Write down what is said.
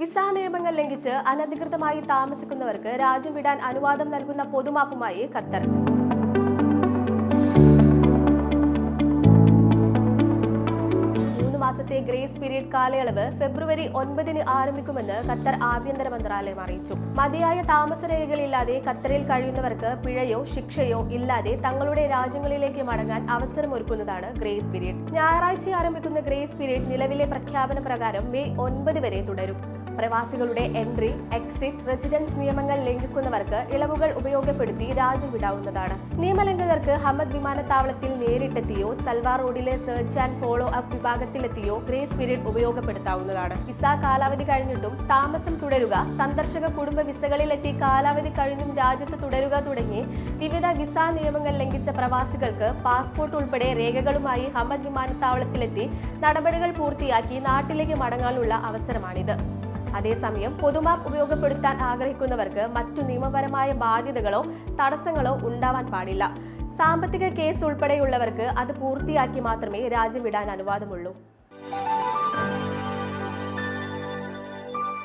Visa നിയമങ്ങൾ ലംഘിച്ച് അനധികൃതമായി താമസിക്കുന്നവർക്ക് രാജ്യം വിടാൻ അനുവാദം നൽകുന്ന പൊതുമാപ്പുമായി ഖത്തർ. മാസത്തെ ഗ്രേസ് പീരീഡ് കാലയളവ് ഫെബ്രുവരി ഒൻപതിന് ആരംഭിക്കുമെന്ന് ഖത്തർ ആഭ്യന്തര മന്ത്രാലയം അറിയിച്ചു. മതിയായ താമസരേഖകളില്ലാതെ ഖത്തറിൽ കഴിയുന്നവർക്ക് പിഴയോ ശിക്ഷയോ ഇല്ലാതെ തങ്ങളുടെ രാജ്യങ്ങളിലേക്ക് മടങ്ങാൻ അവസരമൊരുക്കുന്നതാണ് ഗ്രേസ് പീരീഡ്. ഞായറാഴ്ച ആരംഭിക്കുന്ന ഗ്രേസ് പീരീഡ് നിലവിലെ പ്രഖ്യാപന പ്രകാരം മെയ് ഒൻപത് വരെ തുടരും. പ്രവാസികളുടെ എൻട്രി എക്സിറ്റ് റെസിഡൻസ് നിയമങ്ങൾ ലംഘിക്കുന്നവർക്ക് ഇളവുകൾ ഉപയോഗപ്പെടുത്തി രാജ്യം വിടാവുന്നതാണ്. നിയമലംഘകർക്ക് ഹമ്മദ് വിമാനത്താവളത്തിൽ നേരിട്ടെത്തിയോ സൽവാർ റോഡിലെ സെർച്ച് ആൻഡ് ഫോളോ അപ്പ് വിഭാഗത്തിലെത്തിയോ ഗ്രേസ് പീരീഡ് ഉപയോഗപ്പെടുത്താവുന്നതാണ്. വിസ കാലാവധി കഴിഞ്ഞിട്ടും താമസം തുടരുക സന്ദർശക കുടുംബ വിസകളിലെത്തി കാലാവധി കഴിഞ്ഞും രാജ്യത്ത് തുടരുക തുടങ്ങി വിവിധ വിസ നിയമങ്ങൾ ലംഘിച്ച പ്രവാസികൾക്ക് പാസ്പോർട്ട് ഉൾപ്പെടെ രേഖകളുമായി ഹമ്മദ് വിമാനത്താവളത്തിലെത്തി നടപടികൾ പൂർത്തിയാക്കി നാട്ടിലേക്ക് മടങ്ങാനുള്ള അവസരമാണിത്. അതേസമയം പൊതുമാപ്പ് ഉപയോഗപ്പെടുത്താൻ ആഗ്രഹിക്കുന്നവർക്ക് മറ്റു നിയമപരമായ ബാധ്യതകളോ തടസ്സങ്ങളോ ഉണ്ടാവാൻ പാടില്ല. സാമ്പത്തിക കേസ് ഉൾപ്പെടെയുള്ളവർക്ക് അത് പൂർത്തിയാക്കി മാത്രമേ രാജ്യം വിടാൻ അനുവാദമുള്ളൂ.